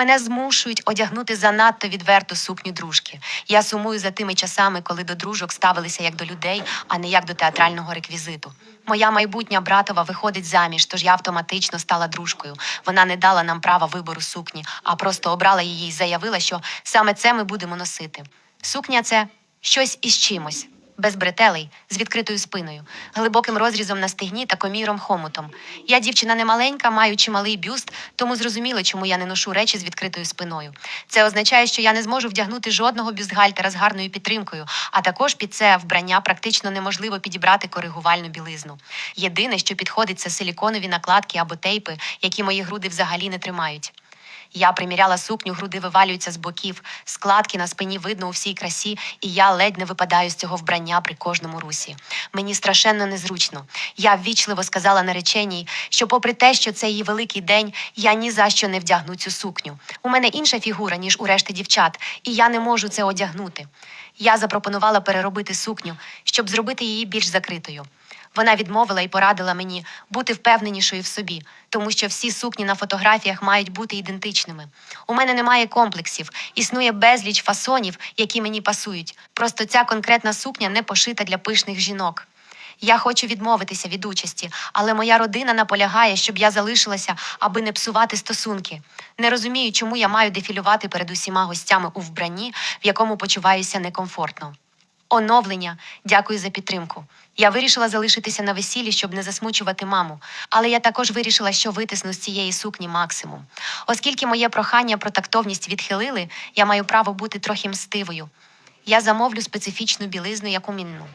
Мене змушують одягнути занадто відверту сукню дружки. Я сумую за тими часами, коли до дружок ставилися як до людей, а не як до театрального реквізиту. Моя майбутня братова виходить заміж, тож я автоматично стала дружкою. Вона не дала нам права вибору сукні, а просто обрала її і заявила, що саме це ми будемо носити. Сукня це щось із чимось. Без бретелей, з відкритою спиною, глибоким розрізом на стегні та коміром хомутом. Я дівчина не маленька, маю чималий бюст, тому зрозуміло, чому я не ношу речі з відкритою спиною. Це означає, що я не зможу вдягнути жодного бюстгальтера з гарною підтримкою, а також під це вбрання практично неможливо підібрати коригувальну білизну. Єдине, що підходить, це силіконові накладки або тейпи, які мої груди взагалі не тримають. Я приміряла сукню, груди вивалюються з боків, складки на спині видно у всій красі, і я ледь не випадаю з цього вбрання при кожному русі. Мені страшенно незручно. Я ввічливо сказала нареченій, що, попри те, що це її великий день, я ні за що не вдягну цю сукню. У мене інша фігура, ніж у решти дівчат, і я не можу це одягнути. Я запропонувала переробити сукню, щоб зробити її більш закритою. Вона відмовила і порадила мені бути впевненішою в собі, тому що всі сукні на фотографіях мають бути ідентичними. У мене немає комплексів, існує безліч фасонів, які мені пасують. Просто ця конкретна сукня не пошита для пишних жінок. Я хочу відмовитися від участі, але моя родина наполягає, щоб я залишилася, аби не псувати стосунки. Не розумію, чому я маю дефілювати перед усіма гостями у вбранні, в якому почуваюся некомфортно. Оновлення, дякую за підтримку. Я вирішила залишитися на весіллі, щоб не засмучувати маму. Але я також вирішила, що витисну з цієї сукні максимум. Оскільки моє прохання про тактовність відхилили, я маю право бути трохи мстивою. Я замовлю специфічну білизну, яку мінну,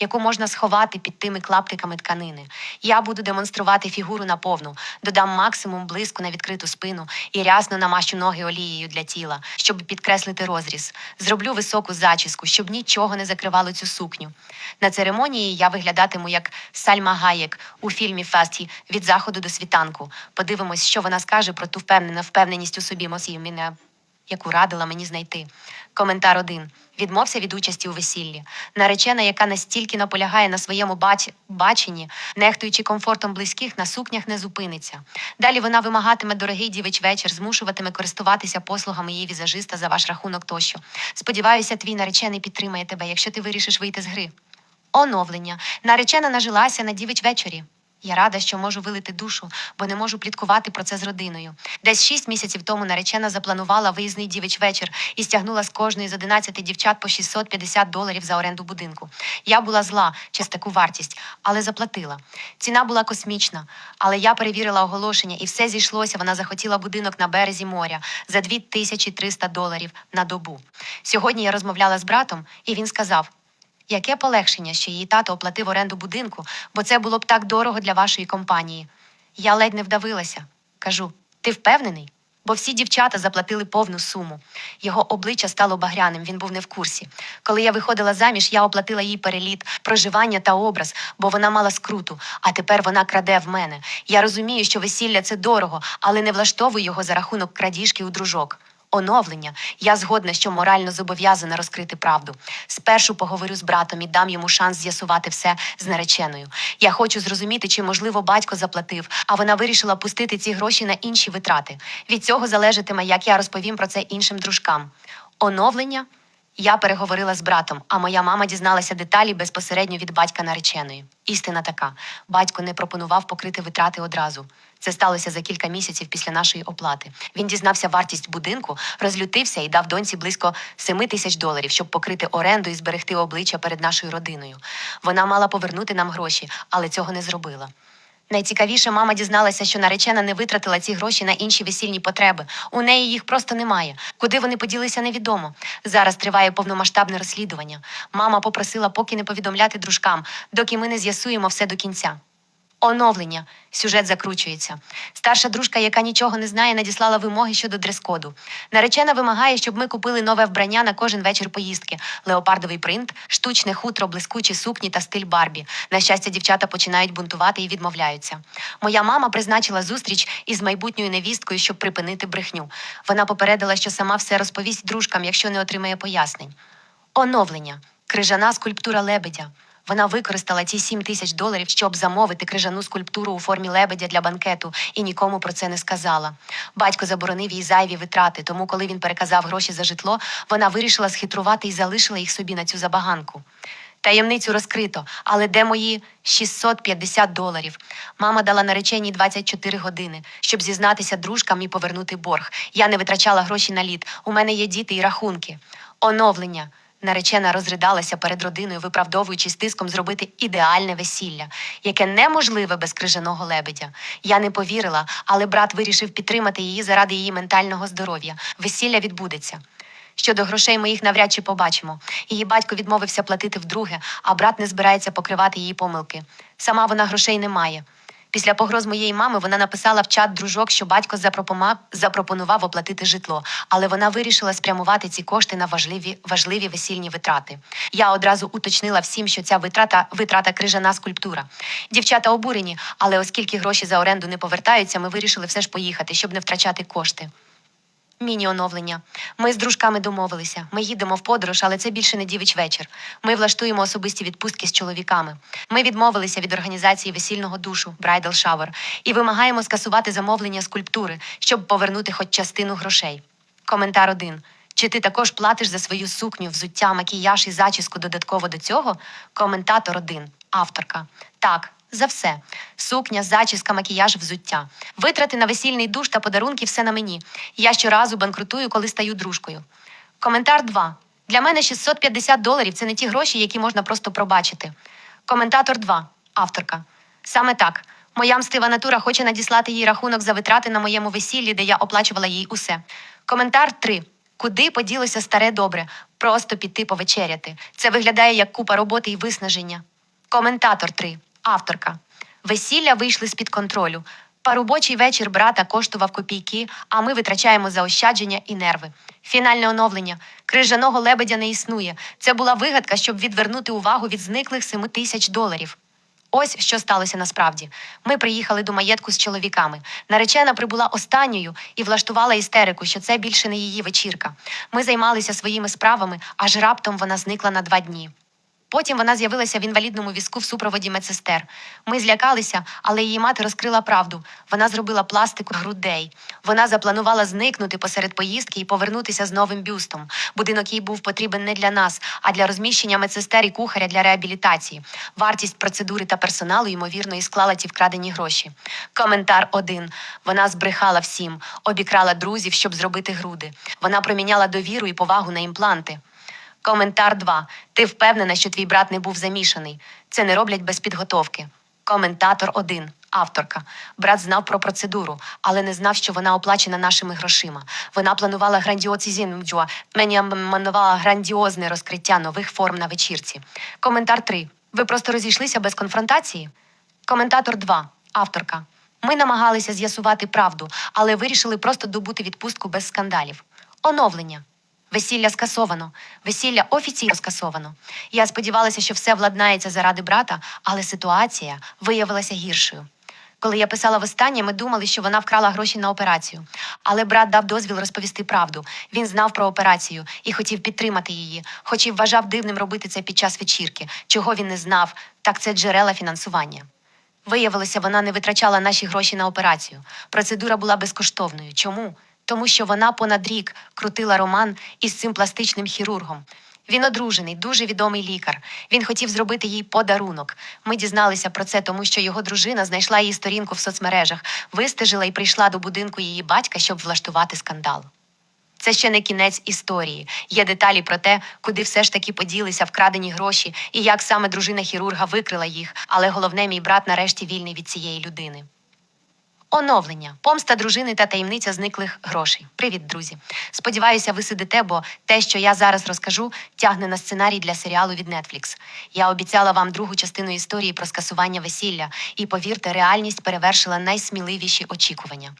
яку можна сховати під тими клаптиками тканини. Я буду демонструвати фігуру наповну, додам максимум блиску на відкриту спину і рясно намащу ноги олією для тіла, щоб підкреслити розріз. Зроблю високу зачіску, щоб нічого не закривало цю сукню. На церемонії я виглядатиму як Сальма Гаєк у фільмі Фасті від заходу до світанку. Подивимось, що вона скаже про ту впевнену впевненість у собі Мосі мене яку радила мені знайти. Коментар один. Відмовся від участі у весіллі. Наречена, яка настільки наполягає на своєму бач... баченні, нехтуючи комфортом близьких, на сукнях не зупиниться. Далі вона вимагатиме дорогий дівич вечір, змушуватиме користуватися послугами її візажиста за ваш рахунок тощо. Сподіваюся, твій наречений підтримає тебе, якщо ти вирішиш вийти з гри. Оновлення. Наречена нажилася на дівич вечорі. Я рада, що можу вилити душу, бо не можу пліткувати про це з родиною. Десь шість місяців тому наречена запланувала виїзний дівич вечір і стягнула з кожної з 11 дівчат по 650 доларів за оренду будинку. Я була зла через таку вартість, але заплатила. Ціна була космічна, але я перевірила оголошення, і все зійшлося. Вона захотіла будинок на березі моря за 2300 доларів на добу. Сьогодні я розмовляла з братом, і він сказав. Яке полегшення, що її тато оплатив оренду будинку, бо це було б так дорого для вашої компанії. Я ледь не вдавилася. Кажу: ти впевнений? Бо всі дівчата заплатили повну суму. Його обличчя стало багряним, він був не в курсі. Коли я виходила заміж, я оплатила їй переліт, проживання та образ, бо вона мала скруту, а тепер вона краде в мене. Я розумію, що весілля це дорого, але не влаштовую його за рахунок крадіжки у дружок. Оновлення. Я згодна, що морально зобов'язана розкрити правду. Спершу поговорю з братом і дам йому шанс з'ясувати все з нареченою. Я хочу зрозуміти, чи можливо батько заплатив, а вона вирішила пустити ці гроші на інші витрати. Від цього залежатиме, як я розповім про це іншим дружкам. Оновлення. Я переговорила з братом, а моя мама дізналася деталі безпосередньо від батька нареченої. Істина така: батько не пропонував покрити витрати одразу. Це сталося за кілька місяців після нашої оплати. Він дізнався вартість будинку, розлютився і дав доньці близько 7 тисяч доларів, щоб покрити оренду і зберегти обличчя перед нашою родиною. Вона мала повернути нам гроші, але цього не зробила. Найцікавіше, мама дізналася, що наречена не витратила ці гроші на інші весільні потреби. У неї їх просто немає. Куди вони поділися, невідомо. Зараз триває повномасштабне розслідування. Мама попросила поки не повідомляти дружкам, доки ми не з'ясуємо все до кінця. Оновлення. Сюжет закручується. Старша дружка, яка нічого не знає, надіслала вимоги щодо дрес-коду. Наречена вимагає, щоб ми купили нове вбрання на кожен вечір поїздки: леопардовий принт, штучне хутро, блискучі сукні та стиль Барбі. На щастя, дівчата починають бунтувати і відмовляються. Моя мама призначила зустріч із майбутньою невісткою, щоб припинити брехню. Вона попередила, що сама все розповість дружкам, якщо не отримає пояснень. Оновлення. Крижана скульптура лебедя. Вона використала ці 7 тисяч доларів, щоб замовити крижану скульптуру у формі лебедя для банкету, і нікому про це не сказала. Батько заборонив їй зайві витрати, тому, коли він переказав гроші за житло, вона вирішила схитрувати і залишила їх собі на цю забаганку. Таємницю розкрито, але де мої 650 доларів? Мама дала нареченій 24 години, щоб зізнатися дружкам і повернути борг. Я не витрачала гроші на лід. У мене є діти і рахунки. Оновлення. Наречена розридалася перед родиною, виправдовуючись тиском зробити ідеальне весілля, яке неможливе без крижаного лебедя. Я не повірила, але брат вирішив підтримати її заради її ментального здоров'я. Весілля відбудеться. Щодо грошей ми їх навряд чи побачимо. Її батько відмовився платити вдруге, а брат не збирається покривати її помилки. Сама вона грошей не має. Після погроз моєї мами вона написала в чат дружок, що батько запропонував оплатити житло, але вона вирішила спрямувати ці кошти на важливі, важливі весільні витрати. Я одразу уточнила всім, що ця витрата витрата крижана скульптура. Дівчата обурені, але оскільки гроші за оренду не повертаються, ми вирішили все ж поїхати, щоб не втрачати кошти. Міні-оновлення. Ми з дружками домовилися. Ми їдемо в подорож, але це більше не дівич вечір. Ми влаштуємо особисті відпустки з чоловіками. Ми відмовилися від організації весільного душу Bridal Shower і вимагаємо скасувати замовлення скульптури, щоб повернути хоч частину грошей. Коментар один. Чи ти також платиш за свою сукню, взуття, макіяж і зачіску додатково до цього? Коментатор один. Авторка. Так, за все. Сукня, зачіска, макіяж, взуття. Витрати на весільний душ та подарунки все на мені. Я щоразу банкрутую, коли стаю дружкою. Коментар 2. Для мене 650 доларів це не ті гроші, які можна просто пробачити. Коментатор 2. Авторка. Саме так. Моя мстива натура хоче надіслати їй рахунок за витрати на моєму весіллі, де я оплачувала їй усе. Коментар 3. Куди поділося старе добре? Просто піти повечеряти. Це виглядає як купа роботи і виснаження. Коментатор 3. Авторка. Весілля вийшли з-під контролю. Парубочий вечір брата коштував копійки, а ми витрачаємо заощадження і нерви. Фінальне оновлення. Крижаного лебедя не існує. Це була вигадка, щоб відвернути увагу від зниклих 7 тисяч доларів. Ось що сталося насправді. Ми приїхали до маєтку з чоловіками. Наречена прибула останньою і влаштувала істерику, що це більше не її вечірка. Ми займалися своїми справами, аж раптом вона зникла на два дні. Потім вона з'явилася в інвалідному візку в супроводі медсестер. Ми злякалися, але її мати розкрила правду. Вона зробила пластику грудей. Вона запланувала зникнути посеред поїздки і повернутися з новим бюстом. Будинок їй був потрібен не для нас, а для розміщення медсестер і кухаря для реабілітації. Вартість процедури та персоналу, ймовірно, і склала ті вкрадені гроші. Коментар один. Вона збрехала всім, обікрала друзів, щоб зробити груди. Вона проміняла довіру і повагу на імпланти. Коментар 2. Ти впевнена, що твій брат не був замішаний. Це не роблять без підготовки. Коментатор 1. Авторка. Брат знав про процедуру, але не знав, що вона оплачена нашими грошима. Вона планувала грандіоцізінджо, мені манувала грандіозне розкриття нових форм на вечірці. Коментар 3. Ви просто розійшлися без конфронтації? Коментатор 2. Авторка. Ми намагалися з'ясувати правду, але вирішили просто добути відпустку без скандалів. Оновлення. Весілля скасовано. Весілля офіційно скасовано. Я сподівалася, що все владнається заради брата, але ситуація виявилася гіршою. Коли я писала востаннє, ми думали, що вона вкрала гроші на операцію. Але брат дав дозвіл розповісти правду. Він знав про операцію і хотів підтримати її, хоч і вважав дивним робити це під час вечірки. Чого він не знав, так це джерела фінансування. Виявилося, вона не витрачала наші гроші на операцію. Процедура була безкоштовною. Чому? Тому що вона понад рік крутила роман із цим пластичним хірургом. Він одружений, дуже відомий лікар. Він хотів зробити їй подарунок. Ми дізналися про це, тому що його дружина знайшла її сторінку в соцмережах, вистежила і прийшла до будинку її батька, щоб влаштувати скандал. Це ще не кінець історії. Є деталі про те, куди все ж таки поділися вкрадені гроші і як саме дружина хірурга викрила їх. Але головне, мій брат нарешті вільний від цієї людини. Оновлення, помста дружини та таємниця зниклих грошей. Привіт, друзі. Сподіваюся, ви сидите, бо те, що я зараз розкажу, тягне на сценарій для серіалу від Netflix. Я обіцяла вам другу частину історії про скасування весілля, і повірте, реальність перевершила найсміливіші очікування.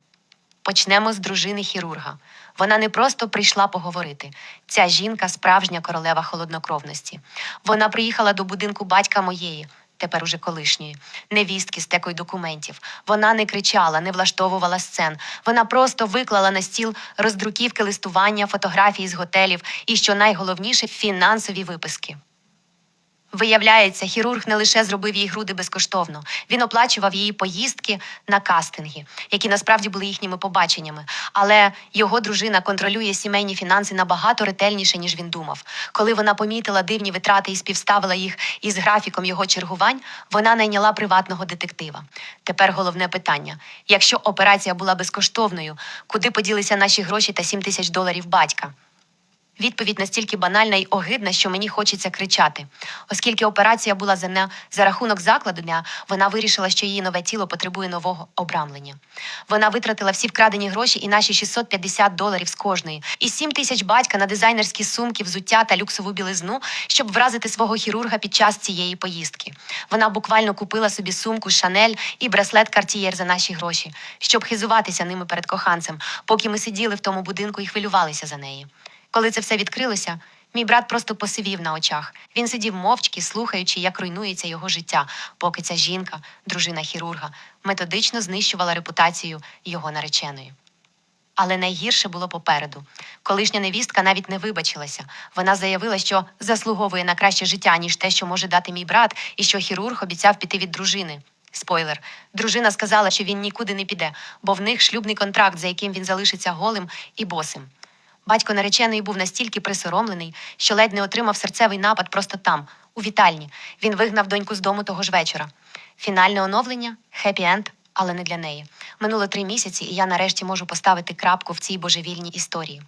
Почнемо з дружини хірурга. Вона не просто прийшла поговорити. Ця жінка справжня королева холоднокровності. Вона приїхала до будинку батька моєї, тепер уже колишньої, невістки з текою документів. Вона не кричала, не влаштовувала сцен. Вона просто виклала на стіл роздруківки листування, фотографії з готелів і, що найголовніше, фінансові виписки. Виявляється, хірург не лише зробив їй груди безкоштовно, він оплачував її поїздки на кастинги, які насправді були їхніми побаченнями. Але його дружина контролює сімейні фінанси набагато ретельніше, ніж він думав. Коли вона помітила дивні витрати і співставила їх із графіком його чергувань, вона найняла приватного детектива. Тепер головне питання: якщо операція була безкоштовною, куди поділися наші гроші та 7 тисяч доларів батька? Відповідь настільки банальна й огидна, що мені хочеться кричати. Оскільки операція була за, не, за рахунок закладу дня, вона вирішила, що її нове тіло потребує нового обрамлення. Вона витратила всі вкрадені гроші і наші 650 доларів з кожної, і 7 тисяч батька на дизайнерські сумки, взуття та люксову білизну, щоб вразити свого хірурга під час цієї поїздки. Вона буквально купила собі сумку Шанель і браслет Картієр за наші гроші, щоб хизуватися ними перед коханцем, поки ми сиділи в тому будинку і хвилювалися за неї. Коли це все відкрилося, мій брат просто посивів на очах. Він сидів мовчки, слухаючи, як руйнується його життя, поки ця жінка, дружина хірурга, методично знищувала репутацію його нареченої. Але найгірше було попереду. Колишня невістка навіть не вибачилася. Вона заявила, що заслуговує на краще життя, ніж те, що може дати мій брат, і що хірург обіцяв піти від дружини. Спойлер, дружина сказала, що він нікуди не піде, бо в них шлюбний контракт, за яким він залишиться голим і босим. Батько нареченої був настільки присоромлений, що ледь не отримав серцевий напад просто там, у вітальні. Він вигнав доньку з дому того ж вечора. Фінальне оновлення хеппі-енд, але не для неї. Минуло три місяці, і я нарешті можу поставити крапку в цій божевільній історії.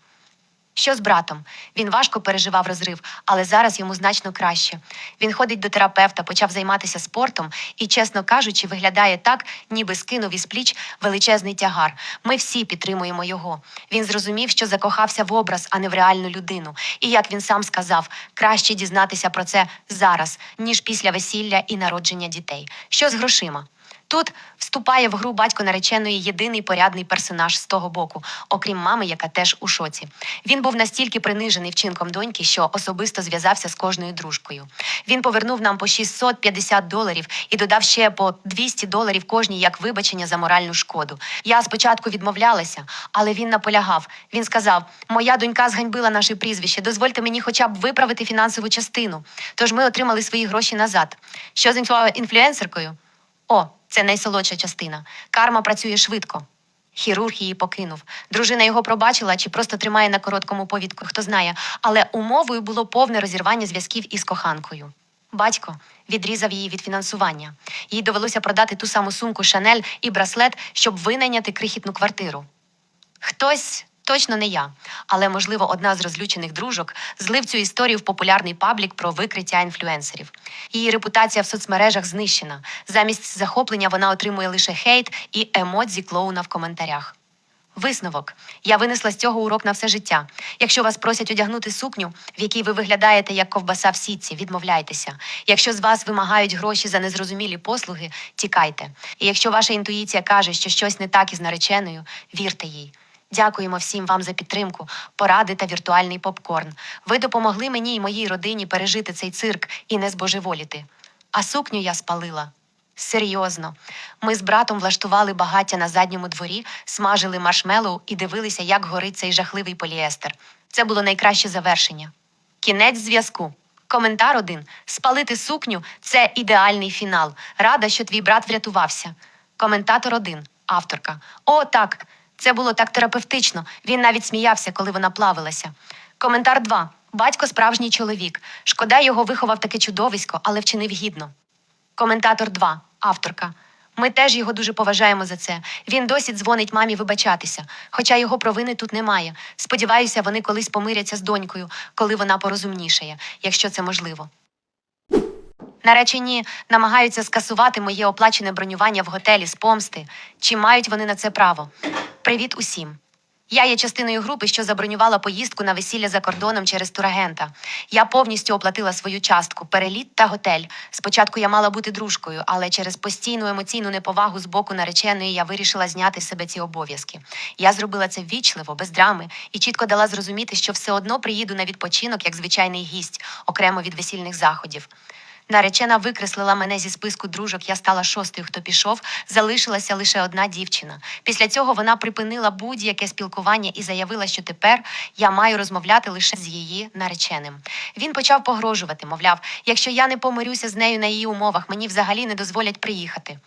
Що з братом? Він важко переживав розрив, але зараз йому значно краще. Він ходить до терапевта, почав займатися спортом і, чесно кажучи, виглядає так, ніби скинув із пліч величезний тягар. Ми всі підтримуємо його. Він зрозумів, що закохався в образ, а не в реальну людину. І як він сам сказав, краще дізнатися про це зараз, ніж після весілля і народження дітей. Що з грошима? Тут вступає в гру батько нареченої єдиний порядний персонаж з того боку, окрім мами, яка теж у шоці. Він був настільки принижений вчинком доньки, що особисто зв'язався з кожною дружкою. Він повернув нам по 650 доларів і додав ще по 200 доларів кожній як вибачення за моральну шкоду. Я спочатку відмовлялася, але він наполягав. Він сказав: Моя донька зганьбила наше прізвище. Дозвольте мені хоча б виправити фінансову частину. Тож ми отримали свої гроші назад. Що з інфлю- інфлюенсеркою? О, це найсолодша частина. Карма працює швидко. Хірург її покинув. Дружина його пробачила чи просто тримає на короткому повідку, хто знає, але умовою було повне розірвання зв'язків із коханкою. Батько відрізав її від фінансування. Їй довелося продати ту саму сумку Шанель і браслет, щоб винайняти крихітну квартиру. Хтось, точно не я, але, можливо, одна з розлючених дружок злив цю історію в популярний паблік про викриття інфлюенсерів. Її репутація в соцмережах знищена. Замість захоплення вона отримує лише хейт і емодзі клоуна в коментарях. Висновок. Я винесла з цього урок на все життя. Якщо вас просять одягнути сукню, в якій ви виглядаєте як ковбаса в сітці, відмовляйтеся. Якщо з вас вимагають гроші за незрозумілі послуги, тікайте. І якщо ваша інтуїція каже, що щось не так із нареченою, вірте їй. Дякуємо всім вам за підтримку, поради та віртуальний попкорн. Ви допомогли мені і моїй родині пережити цей цирк і не збожеволіти. А сукню я спалила. Серйозно, ми з братом влаштували багаття на задньому дворі, смажили маршмеллоу і дивилися, як горить цей жахливий поліестер. Це було найкраще завершення. Кінець зв'язку. Коментар один: спалити сукню це ідеальний фінал. Рада, що твій брат врятувався. Коментатор один, авторка. О, так. Це було так терапевтично. Він навіть сміявся, коли вона плавилася. Коментар 2. Батько справжній чоловік. Шкода, його виховав таке чудовисько, але вчинив гідно. Коментатор 2. Авторка. Ми теж його дуже поважаємо за це. Він досі дзвонить мамі вибачатися, хоча його провини тут немає. Сподіваюся, вони колись помиряться з донькою, коли вона порозумнішає, якщо це можливо. Наречені намагаються скасувати моє оплачене бронювання в готелі з помсти. Чи мають вони на це право? Привіт усім. Я є частиною групи, що забронювала поїздку на весілля за кордоном через турагента. Я повністю оплатила свою частку, переліт та готель. Спочатку я мала бути дружкою, але через постійну емоційну неповагу з боку нареченої я вирішила зняти з себе ці обов'язки. Я зробила це ввічливо, без драми, і чітко дала зрозуміти, що все одно приїду на відпочинок як звичайний гість, окремо від весільних заходів. Наречена викреслила мене зі списку дружок. Я стала шостою, хто пішов. Залишилася лише одна дівчина. Після цього вона припинила будь-яке спілкування і заявила, що тепер я маю розмовляти лише з її нареченим. Він почав погрожувати, мовляв, якщо я не помирюся з нею на її умовах, мені взагалі не дозволять приїхати.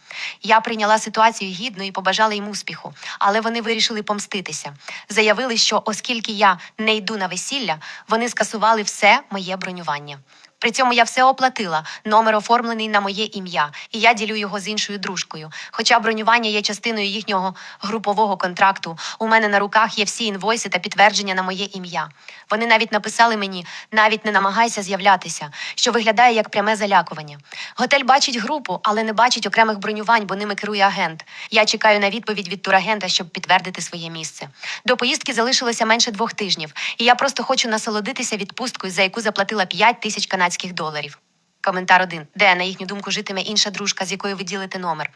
Я прийняла ситуацію гідно і побажала їм успіху, але вони вирішили помститися. Заявили, що оскільки я не йду на весілля, вони скасували все моє бронювання. При цьому я все оплатила. Номер оформлений на моє ім'я, і я ділю його з іншою дружкою. Хоча бронювання є частиною їхнього групового контракту. У мене на руках є всі інвойси та підтвердження на моє ім'я. Вони навіть написали мені: навіть не намагайся з'являтися, що виглядає як пряме залякування. Готель бачить групу, але не бачить окремих бронювань, бо ними керує агент. Я чекаю на відповідь від турагента, щоб підтвердити своє місце. До поїздки залишилося менше двох тижнів, і я просто хочу насолодитися відпусткою, за яку заплатила 5 тисяч канадських доларів. Коментар 1. Де, на їхню думку, житиме інша дружка, з якою ви ділите номер?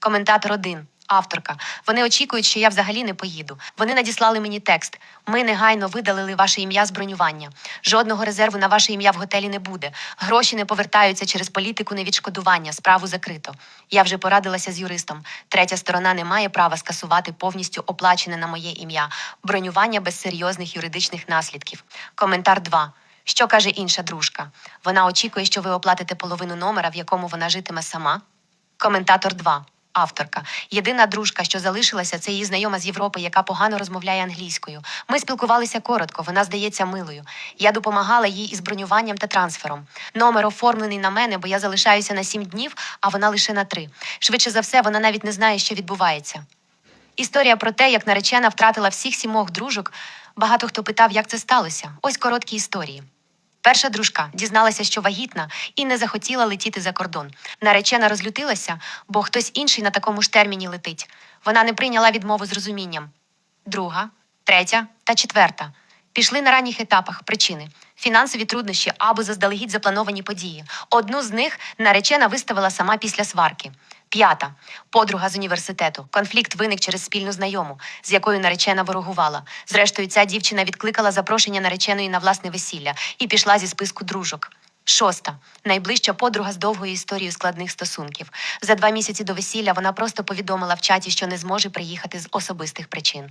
Коментатор 1. Авторка. Вони очікують, що я взагалі не поїду. Вони надіслали мені текст. Ми негайно видалили ваше ім'я з бронювання. Жодного резерву на ваше ім'я в готелі не буде. Гроші не повертаються через політику невідшкодування. Справу закрито. Я вже порадилася з юристом. Третя сторона не має права скасувати повністю оплачене на моє ім'я. Бронювання без серйозних юридичних наслідків. Коментар 2. Що каже інша дружка? Вона очікує, що ви оплатите половину номера, в якому вона житиме сама. Коментатор 2. Авторка. Єдина дружка, що залишилася, це її знайома з Європи, яка погано розмовляє англійською. Ми спілкувалися коротко, вона здається милою. Я допомагала їй із бронюванням та трансфером. Номер оформлений на мене, бо я залишаюся на сім днів, а вона лише на три. Швидше за все, вона навіть не знає, що відбувається. Історія про те, як наречена втратила всіх сімох дружок. Багато хто питав, як це сталося. Ось короткі історії. Перша дружка дізналася, що вагітна, і не захотіла летіти за кордон. Наречена розлютилася, бо хтось інший на такому ж терміні летить. Вона не прийняла відмову з розумінням. Друга, третя та четверта. Пішли на ранніх етапах причини: фінансові труднощі або заздалегідь заплановані події. Одну з них наречена виставила сама після сварки. П'ята подруга з університету. Конфлікт виник через спільну знайому, з якою наречена ворогувала. Зрештою, ця дівчина відкликала запрошення нареченої на власне весілля і пішла зі списку дружок. Шоста найближча подруга з довгою історією складних стосунків. За два місяці до весілля вона просто повідомила в чаті, що не зможе приїхати з особистих причин.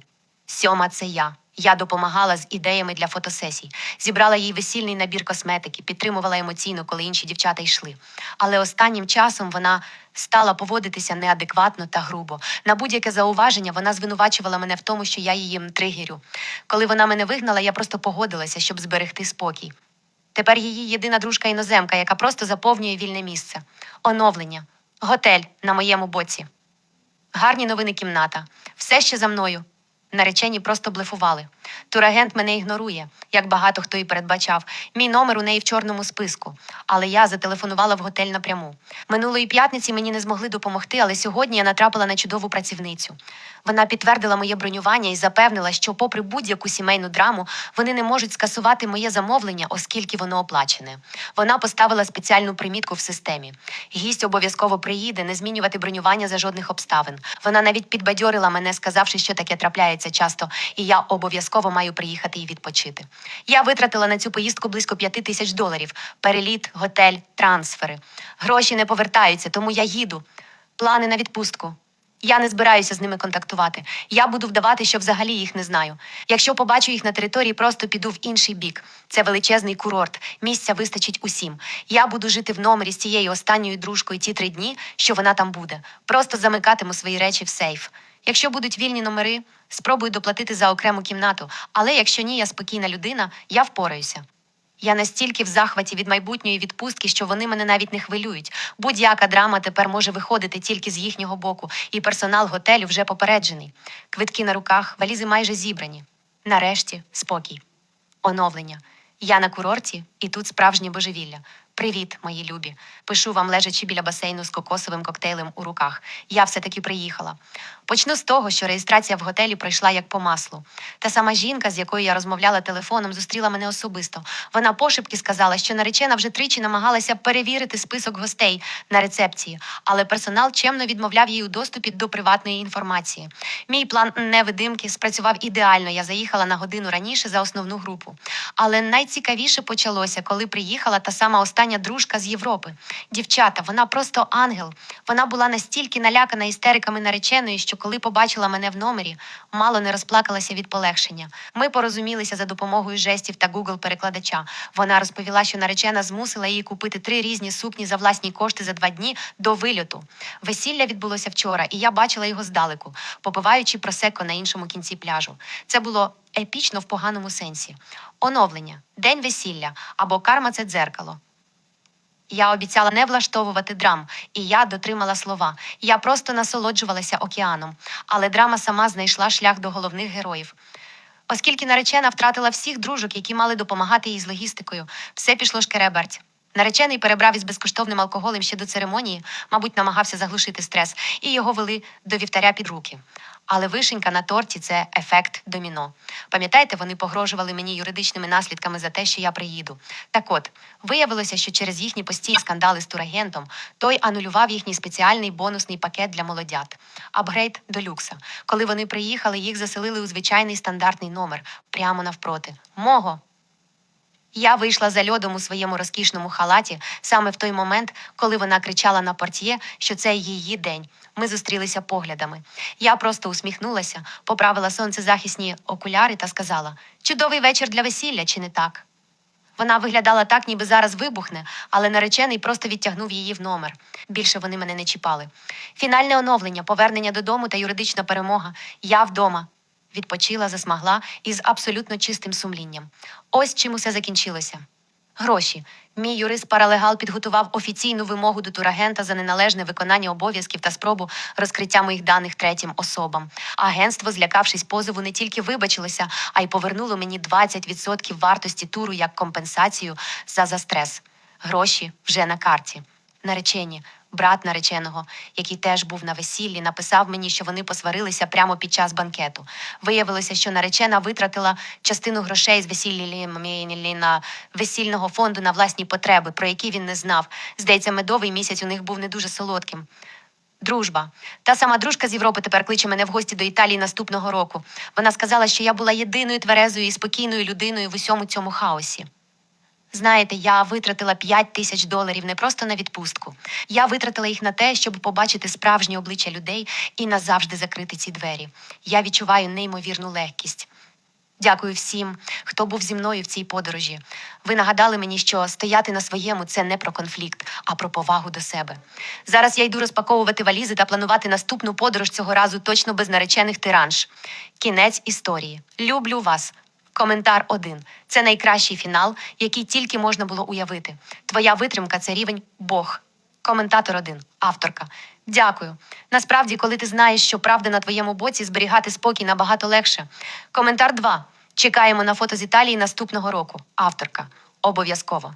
Сьома це я. Я допомагала з ідеями для фотосесій, зібрала їй весільний набір косметики, підтримувала емоційно, коли інші дівчата йшли. Але останнім часом вона стала поводитися неадекватно та грубо. На будь-яке зауваження вона звинувачувала мене в тому, що я її тригерю. Коли вона мене вигнала, я просто погодилася, щоб зберегти спокій. Тепер її єдина дружка іноземка, яка просто заповнює вільне місце. Оновлення, готель на моєму боці. Гарні новини кімната. Все ще за мною. Наречені просто блефували. Турагент мене ігнорує, як багато хто і передбачав. Мій номер у неї в чорному списку. Але я зателефонувала в готель напряму. Минулої п'ятниці мені не змогли допомогти, але сьогодні я натрапила на чудову працівницю. Вона підтвердила моє бронювання і запевнила, що, попри будь-яку сімейну драму, вони не можуть скасувати моє замовлення, оскільки воно оплачене. Вона поставила спеціальну примітку в системі. Гість обов'язково приїде, не змінювати бронювання за жодних обставин. Вона навіть підбадьорила мене, сказавши, що таке трапляється часто, і я обов'язково маю приїхати і відпочити. Я витратила на цю поїздку близько п'яти тисяч доларів: переліт, готель, трансфери. Гроші не повертаються, тому я їду. Плани на відпустку. Я не збираюся з ними контактувати. Я буду вдавати, що взагалі їх не знаю. Якщо побачу їх на території, просто піду в інший бік. Це величезний курорт. Місця вистачить усім. Я буду жити в номері з цією останньою дружкою ті три дні, що вона там буде. Просто замикатиму свої речі в сейф. Якщо будуть вільні номери, спробую доплатити за окрему кімнату. Але якщо ні, я спокійна людина, я впораюся. Я настільки в захваті від майбутньої відпустки, що вони мене навіть не хвилюють. Будь-яка драма тепер може виходити тільки з їхнього боку, і персонал готелю вже попереджений. Квитки на руках, валізи майже зібрані. Нарешті спокій. Оновлення. Я на курорті, і тут справжнє божевілля. Привіт, мої любі. Пишу вам, лежачи біля басейну з кокосовим коктейлем у руках. Я все-таки приїхала. Почну з того, що реєстрація в готелі пройшла як по маслу. Та сама жінка, з якою я розмовляла телефоном, зустріла мене особисто. Вона пошепки сказала, що наречена вже тричі намагалася перевірити список гостей на рецепції, але персонал чемно відмовляв їй у доступі до приватної інформації. Мій план невидимки спрацював ідеально. Я заїхала на годину раніше за основну групу. Але найцікавіше почалося, коли приїхала та сама остання дружка з Європи. Дівчата, вона просто ангел. Вона була настільки налякана істериками нареченої, що коли побачила мене в номері, мало не розплакалася від полегшення. Ми порозумілися за допомогою жестів та Google перекладача. Вона розповіла, що наречена змусила її купити три різні сукні за власні кошти за два дні до вильоту. Весілля відбулося вчора, і я бачила його здалеку, попиваючи просеко на іншому кінці пляжу. Це було епічно в поганому сенсі. Оновлення, день весілля або карма це дзеркало. Я обіцяла не влаштовувати драм, і я дотримала слова. Я просто насолоджувалася океаном, але драма сама знайшла шлях до головних героїв. Оскільки наречена втратила всіх дружок, які мали допомагати їй з логістикою, все пішло шкереберть. Наречений перебрав із безкоштовним алкоголем ще до церемонії, мабуть, намагався заглушити стрес, і його вели до вівтаря під руки. Але вишенька на торті це ефект доміно. Пам'ятаєте, вони погрожували мені юридичними наслідками за те, що я приїду. Так от, виявилося, що через їхні постійні скандали з турагентом той анулював їхній спеціальний бонусний пакет для молодят. Апгрейд до люкса. Коли вони приїхали, їх заселили у звичайний стандартний номер прямо навпроти. Мого. Я вийшла за льодом у своєму розкішному халаті саме в той момент, коли вона кричала на портьє, що це її день. Ми зустрілися поглядами. Я просто усміхнулася, поправила сонцезахисні окуляри та сказала: Чудовий вечір для весілля, чи не так? Вона виглядала так, ніби зараз вибухне, але наречений просто відтягнув її в номер. Більше вони мене не чіпали. Фінальне оновлення, повернення додому та юридична перемога. Я вдома. Відпочила, засмагла і з абсолютно чистим сумлінням. Ось чим усе закінчилося. Гроші. Мій юрист паралегал підготував офіційну вимогу до турагента за неналежне виконання обов'язків та спробу розкриття моїх даних третім особам. Агентство, злякавшись позову, не тільки вибачилося, а й повернуло мені 20% вартості туру як компенсацію за застрес. Гроші вже на карті. Наречені, брат нареченого, який теж був на весіллі, написав мені, що вони посварилися прямо під час банкету. Виявилося, що наречена витратила частину грошей з весілля весільного фонду на власні потреби, про які він не знав. Здається, медовий місяць у них був не дуже солодким. Дружба. Та сама дружка з Європи тепер кличе мене в гості до Італії наступного року. Вона сказала, що я була єдиною тверезою і спокійною людиною в усьому цьому хаосі. Знаєте, я витратила 5 тисяч доларів не просто на відпустку. Я витратила їх на те, щоб побачити справжнє обличчя людей і назавжди закрити ці двері. Я відчуваю неймовірну легкість. Дякую всім, хто був зі мною в цій подорожі. Ви нагадали мені, що стояти на своєму це не про конфлікт, а про повагу до себе. Зараз я йду розпаковувати валізи та планувати наступну подорож цього разу точно без наречених тиранж. Кінець історії. Люблю вас. Коментар 1. Це найкращий фінал, який тільки можна було уявити. Твоя витримка це рівень Бог. Коментатор 1. Авторка. Дякую. Насправді, коли ти знаєш, що правда на твоєму боці, зберігати спокій набагато легше. Коментар 2. Чекаємо на фото з Італії наступного року. Авторка. Обов'язково.